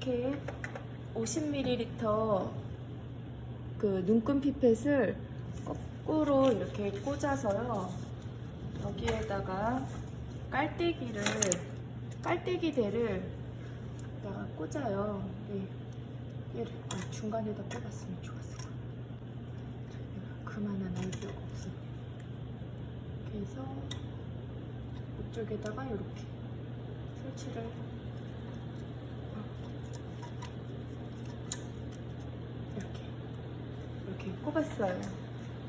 이렇게 50ml 그 눈금 피펫을 거꾸로 이렇게 꽂아서요. 여기에다가 깔때기를 깔때기 대를 여기다가 꽂아요. 네. 얘를 아, 중간에다 꽂았으면 좋았을 것 같아요. 그만한 아이디어가 없어. 그래서 이쪽에다가 이렇게 설치를 이렇게 이렇게 꼽았어요.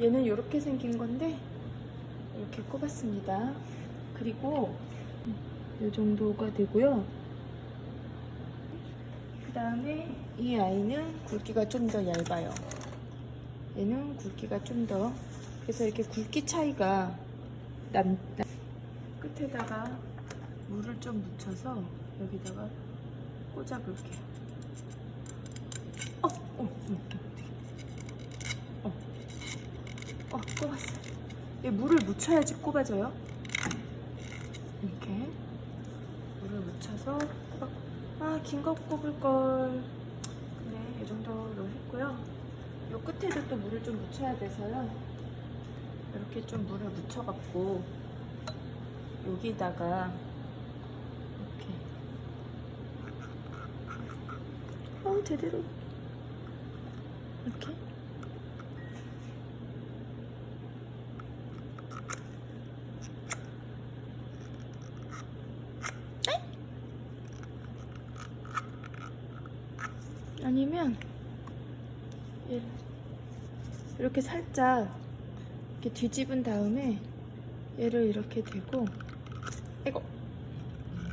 얘는 이렇게 생긴 건데 이렇게 꼽았습니다. 그리고 이 정도가 되고요. 그 다음에 이 아이는 굵기가 좀 더 얇아요. 얘는 굵기가 좀 더 그래서 이렇게 굵기 차이가 남, 남- 끝에다가 물을 좀 묻혀서 여기다가 꽂아볼게요. 어, 어, 어, 어, 어, 꼽았어. 얘 물을 묻혀야지 꼽아져요. 이렇게 물을 묻혀서. 아, 긴 거 꼽을 걸. 네, 이 정도로 했고요. 요 끝에도 또 물을 좀 묻혀야 돼서요. 이렇게 좀 물을 묻혀갖고 여기다가 이렇게 어 제대로 이렇게 에? 아니면 얘를 이렇게 살짝 이렇게 뒤집은 다음에 얘를 이렇게 대고 이거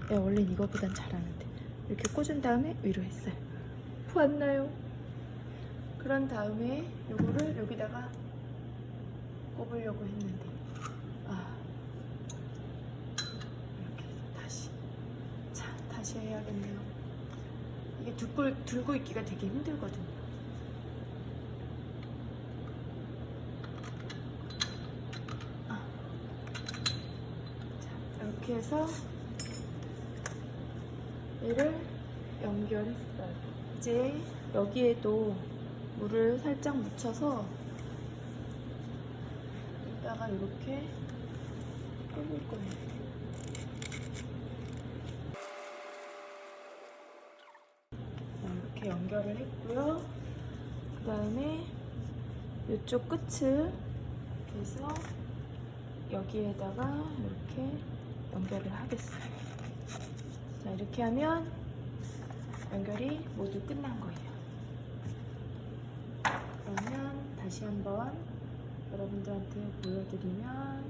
내가 원래 이거보단 잘하는데. 이렇게 꽂은 다음에 위로 했어요. 보았나요? 그런 다음에 요거를 여기다가 꼽으려고 했는데. 아 이렇게 해서 다시. 자 다시 해야겠네요. 이게 들고, 들고 있기가 되게 힘들거든요 자, 이렇게 해서 얘를 연결했어요. 이제 여기에도 물을 살짝 묻혀서 여기다가 이렇게 끓일 거예요. 자, 이렇게 연결을 했고요. 그 다음에 이쪽 끝을 해서 여기에다가 이렇게 연결을 하겠어요. 자, 이렇게 하면 연결이 모두 끝난 거예요. 그러면 다시 한번 여러분들한테 보여드리면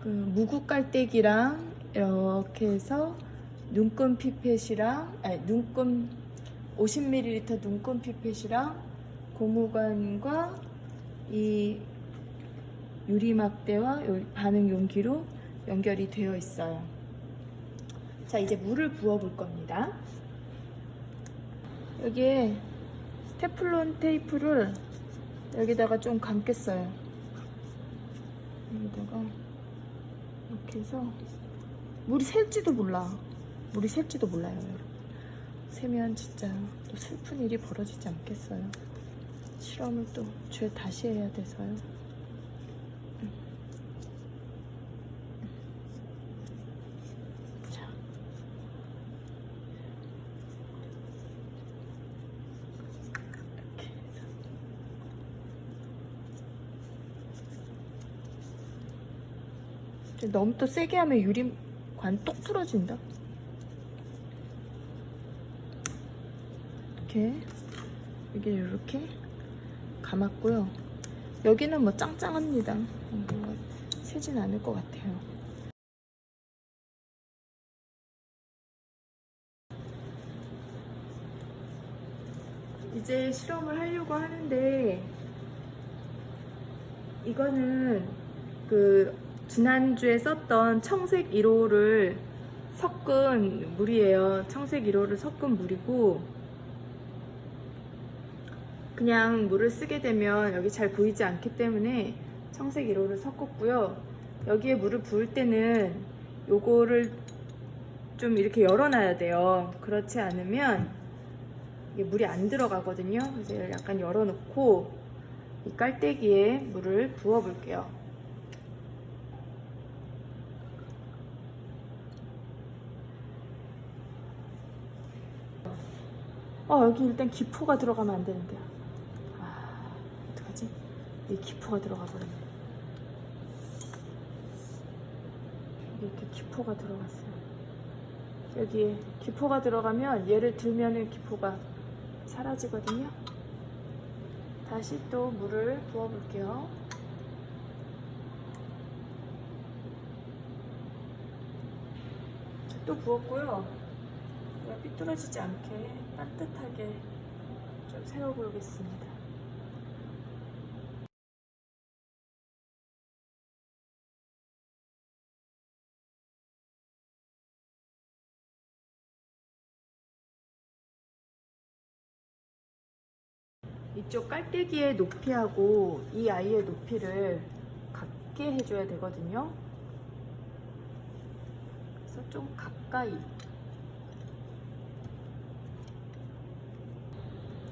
그 무구 깔때기랑 이렇게 해서 눈금 피펫이랑 아니 눈금 50ml 눈금 피펫이랑 고무관과 이 유리막대와 요- 반응 용기로 연결이 되어 있어요. 자, 이제 물을 부어 볼 겁니다. 여기에 테플론 테이프를 여기다가 좀 감겠어요. 여기다가 이렇게 해서 물이 셀지도 몰라. 물이 셀지도 몰라요. 세면 진짜 또 슬픈 일이 벌어지지 않겠어요. 실험을 또 죄 다시 해야 돼서요. 자. 이렇게 해서. 좀 너무 또 세게 하면 유리관 똑 부러진다. 이렇게 이게 이렇게 감았고요. 여기는 뭐 짱짱합니다. 뭔가 세진 않을 것 같아요. 이제 실험을 하려고 하는데 이거는 그 지난주에 썼던 청색 1호를 섞은 물이에요. 청색 1호를 섞은 물이고 그냥 물을 쓰게 되면 여기 잘 보이지 않기 때문에 청색 1호를 섞었고요. 여기에 물을 부을 때는 요거를 좀 이렇게 열어놔야 돼요. 그렇지 않으면 물이 안 들어가거든요. 그래서 약간 열어놓고 이 깔때기에 물을 부어볼게요. 어 여기 일단 기포가 들어가면 안 되는데요. 아 어떡하지? 이 기포가 들어가 버렸네. 이렇게 기포가 들어갔어요. 여기에 기포가 들어가면 얘를 들면은 기포가 사라지거든요. 다시 또 물을 부어 볼게요. 또 부었고요. 삐뚤어지지 않게 따뜻하게 좀 세워보겠습니다. 이쪽 깔때기의 높이하고 이 아이의 높이를 같게 해줘야 되거든요. 그래서 좀 가까이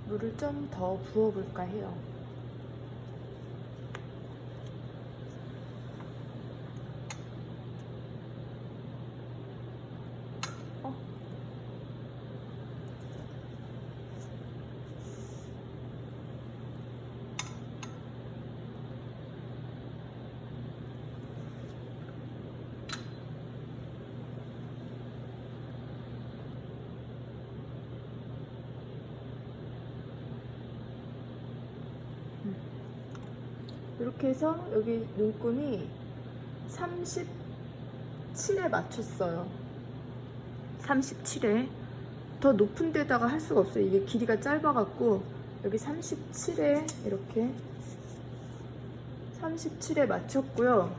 물을 좀 더 부어볼까 해요. 어? 이렇게 해서 여기 눈금이 37에 맞췄어요. 37에 더 높은 데다가 할 수가 없어요. 이게 길이가 짧아갖고 여기 37에 이렇게 37에 맞췄고요.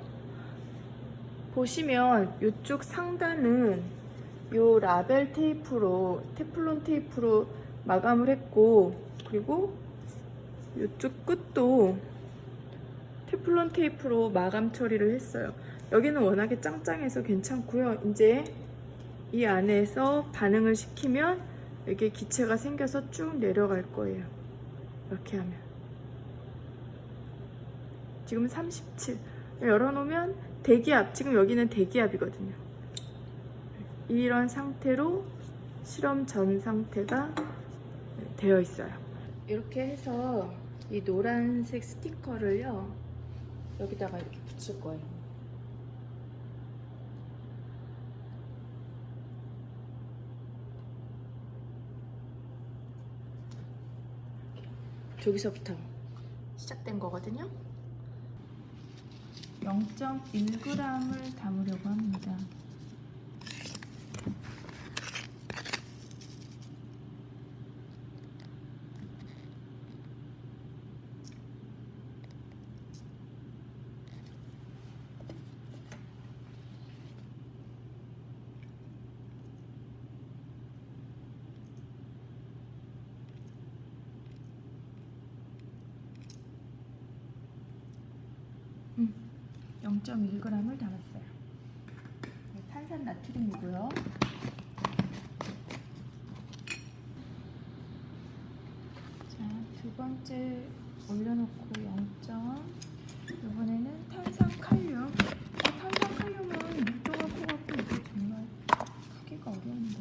보시면 이쪽 상단은 요 라벨 테이프로 테플론 테이프로 마감을 했고 그리고 이쪽 끝도 테플론 테이프로 마감 처리를 했어요. 여기는 워낙에 짱짱해서 괜찮고요. 이제 이 안에서 반응을 시키면 여기에 기체가 생겨서 쭉 내려갈 거예요. 이렇게 하면. 지금 37. 열어놓으면 대기압, 지금 여기는 대기압이거든요. 이런 상태로 실험 전 상태가 되어 있어요. 이렇게 해서 이 노란색 스티커를요. 여기다가 이렇게 붙일 거예요. 저기서부터 시작된 거거든요. 0.1g을 담으려고 합니다. 음, 0.1g을 담았어요. 네, 탄산 나트륨이고요. 자, 두 번째 올려놓고 0. 이번에는 탄산 칼륨. 어, 탄산 칼륨은 밀도가 커갖고 이게 정말 크기가 어려운데.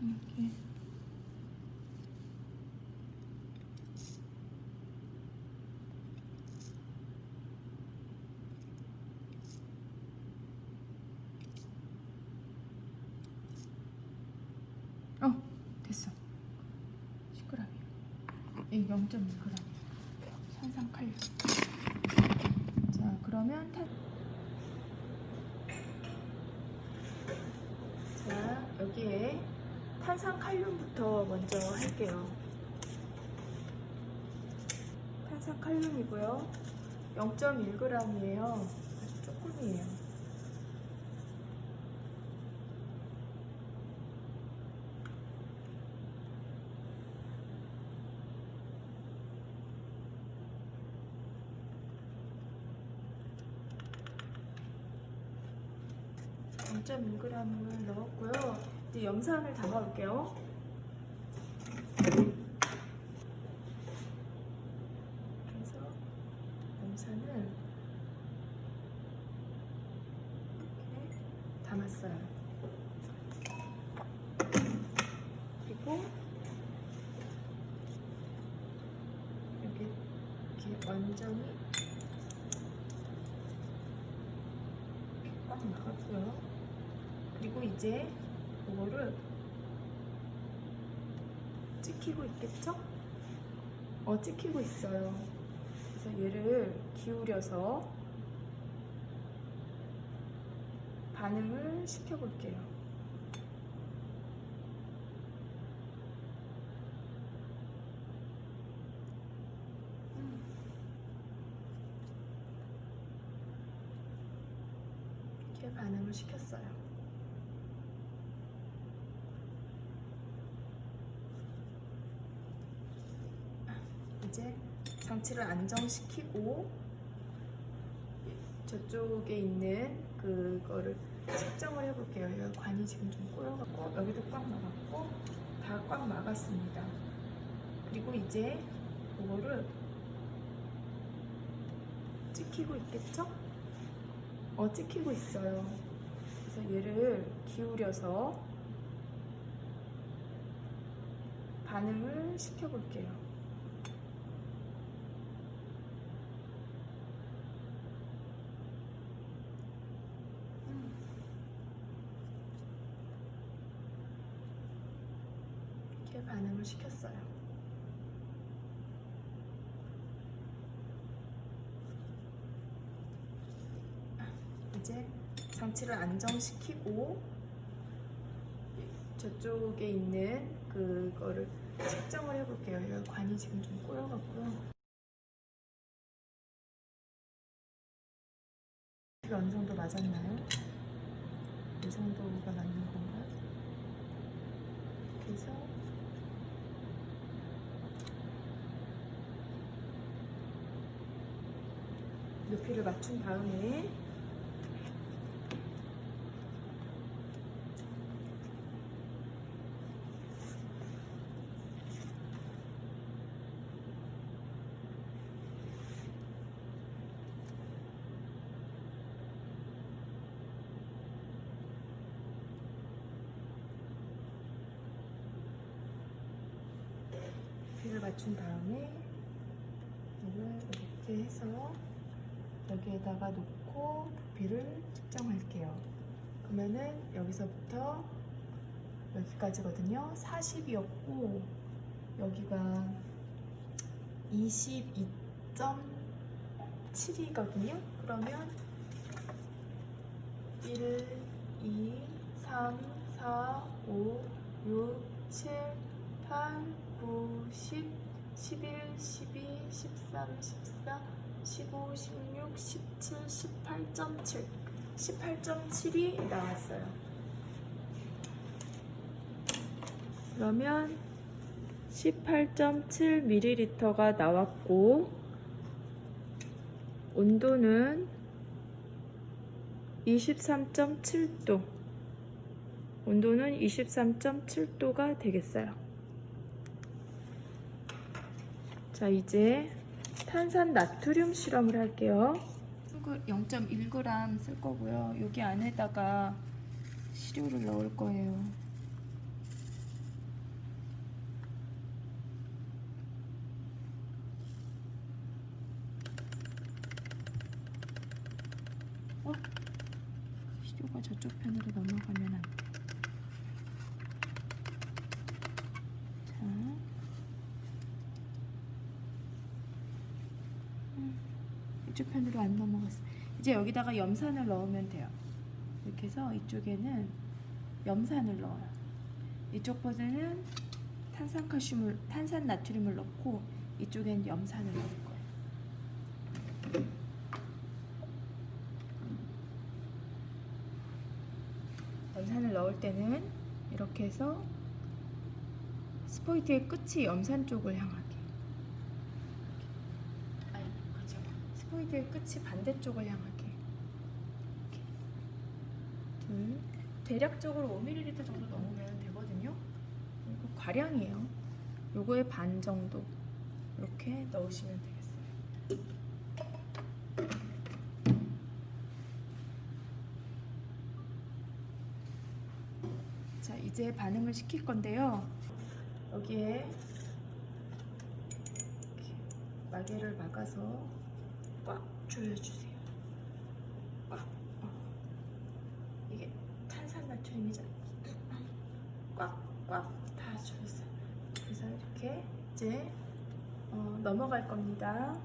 이렇게. 어, 됐어. 10g이야. 이 0.1g. 산산 칼륨. 자, 그러면 탄. 자, 여기에 탄산 칼륨부터 먼저 할게요. 탄산 칼륨이고요. 0.1g이에요. 아주 조금이에요. 0.1g을 넣었고요. 이제 염산을 담아볼게요. 그래서 염산을 이렇게 담았어요. 그리고 여기 이렇게 완전히 꽉 막았고요. 그리고 이제 이거를 있겠죠? 어, 찍히고 있어요. 그래서 얘를 기울여서 반응을 시켜볼게요. 음. 이렇게 반응을 시켰어요. 이제 장치를 안정시키고 저쪽에 있는 그거를 측정을 해볼게요. 여기 관이 지금 좀 꼬여갖고 여기도 꽉 막았고 다 꽉 막았습니다. 그리고 이제 이거를 찍히고 있겠죠? 어 찍히고 있어요. 그래서 얘를 기울여서 반응을 시켜볼게요. 이렇게 반응을 시켰어요. 이제 장치를 안정시키고 저쪽에 있는 그거를 측정을 해볼게요. 여기 관이 지금 좀 꼬여갖고요. 어느 정도 맞았나요? 이 정도가 맞는 건가요? 그래서 높이를 맞춘 다음에 맞춘 다음에 이걸 이렇게 해서 여기에다가 놓고 부피를 측정할게요. 그러면은 여기서부터 여기까지거든요. 40이었고 여기가 22.7이거든요. 그러면 1, 2, 3, 4, 5, 6, 7, 8, 9, 10, 11, 12, 13, 14, 15, 16, 17, 18.7 18.7이 나왔어요. 그러면 18.7ml가 나왔고 온도는 23.7도 온도는 23.7도가 되겠어요. 자 이제 탄산 나트륨 실험을 할게요. 0.1g 쓸 거고요. 여기 안에다가 시료를 넣을 거예요. 어? 시료가 저쪽 편으로 넘어가면 안 돼. 자. 이쪽 편으로 안 넘어갔어. 이제 여기다가 염산을 넣으면 돼요. 이렇게 해서 이쪽에는 염산을 넣어요. 이쪽 버전은 탄산칼슘을 탄산 나트륨을 넣고 이쪽엔 염산을 넣을 거예요. 염산을 넣을 때는 이렇게 해서 스포이트의 끝이 염산 쪽을 향하게. 아니, 그죠. 스포이드의 끝이 반대쪽을 향하게. 이렇게. 둘. 대략적으로 5ml 정도 넣으면 되거든요. 이거 과량이에요. 요거의 반 정도 이렇게 넣으시면 되겠어요. 자, 이제 반응을 시킬 건데요. 여기에 마개를 막아서 어. 이게 탄산 나트륨이잖아. 꽉꽉 다 조였어요. 그래서 이렇게 이제 어, 넘어갈 겁니다.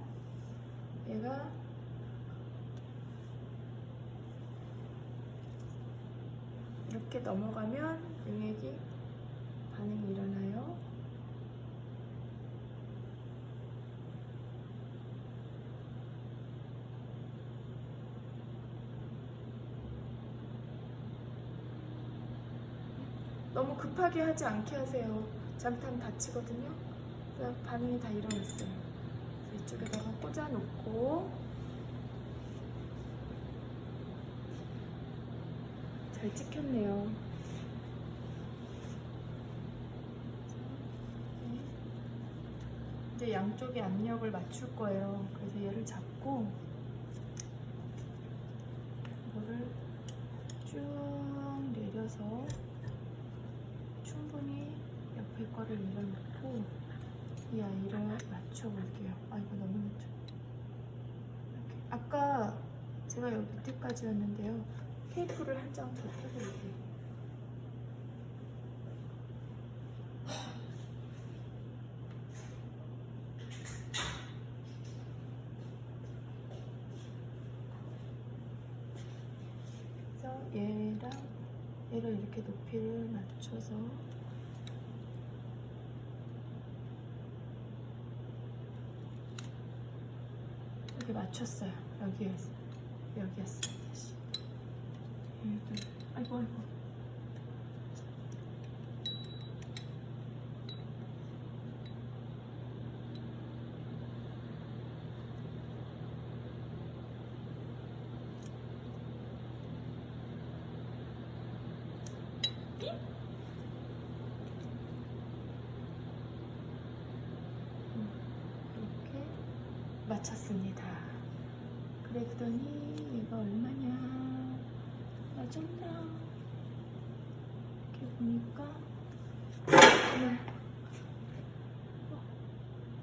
얘가 이렇게 넘어가면 용액이 반응이 일어나요. 너무 급하게 하지 않게 하세요. 잘못하면 다치거든요. 반응이 다 일어났어요. 이쪽에다가 꽂아 놓고 잘 찍혔네요. 이제 양쪽의 압력을 맞출 거예요. 그래서 얘를 잡고 이거를 쭉 내려서 충분히 옆에 거를 밀어넣고 이 아이를 맞춰볼게요. 아 이거 너무 늦죠. 이렇게. 아까 제가 여기 밑에까지였는데요. 테이프를 한 장 더 펴볼게요. 그래서 얘랑 얘를 이렇게 높이를 맞춰서 맞췄어요. 여기였어. 여기였어요. 다시. 얘도 아이고 아이고. 이렇게 맞췄습니다. 그랬더니 얘가 얼마냐? 맞았나? 이렇게 보니까 네.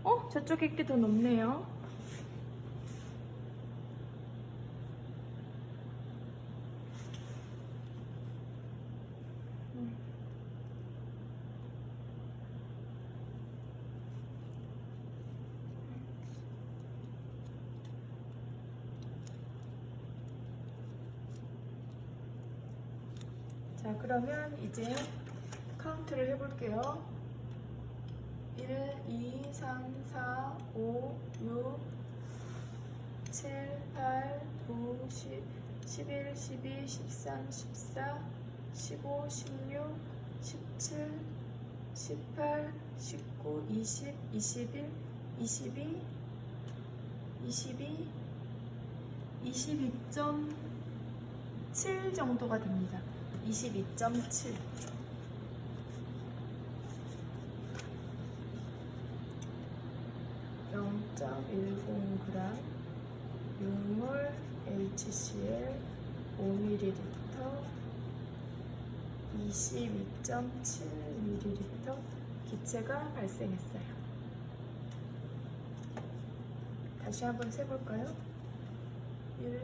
어? 저쪽에 게 더 높네요. 자, 그러면 이제 카운트를 해볼게요. 1, 2, 3, 4, 5, 6, 7, 8, 9, 10, 11, 12, 13, 14, 15, 16, 17, 18, 19, 20, 21, 22, 22, 22.7 정도가 됩니다. 22.7. (0.10g) 육물 HCl 5ml 22.7ml 기체가 발생했어요. 다시 한번 세볼까요? 1, 2, 3, 4,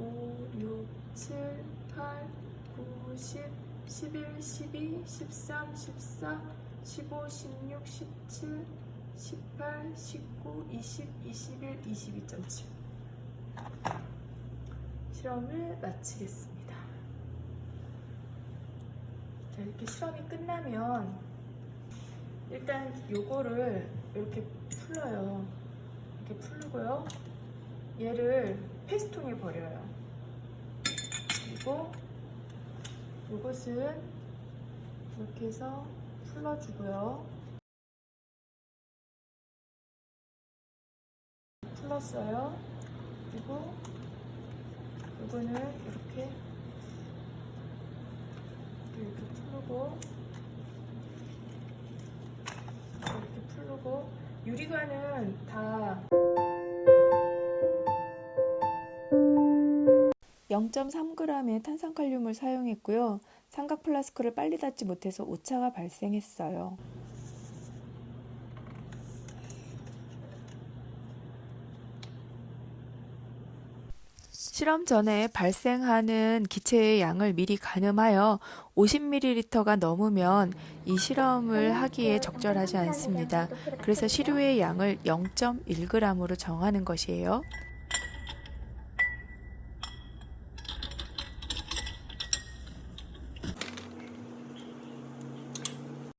5, 6, 7, 8, 9, 10, 11, 12, 13, 14, 15, 16, 17, 18, 19, 20, 21, 22.7 실험을 마치겠습니다. 자, 이렇게 실험이 끝나면 일단 요거를 이렇게 풀어요. 이렇게 풀고요. 얘를 페스통에 버려요. 그리고 이것은 이렇게 해서 풀어주고요. 풀었어요. 그리고 요거는 이렇게 이렇게 풀고 이렇게 풀고 유리관은 다 0.3g의 탄산칼륨을 사용했고요. 삼각 플라스크를 빨리 닫지 못해서 오차가 발생했어요. 실험 전에 발생하는 기체의 양을 미리 가늠하여 50ml가 넘으면 이 실험을 하기에 적절하지 않습니다. 그래서 시료의 양을 0.1g으로 정하는 것이에요.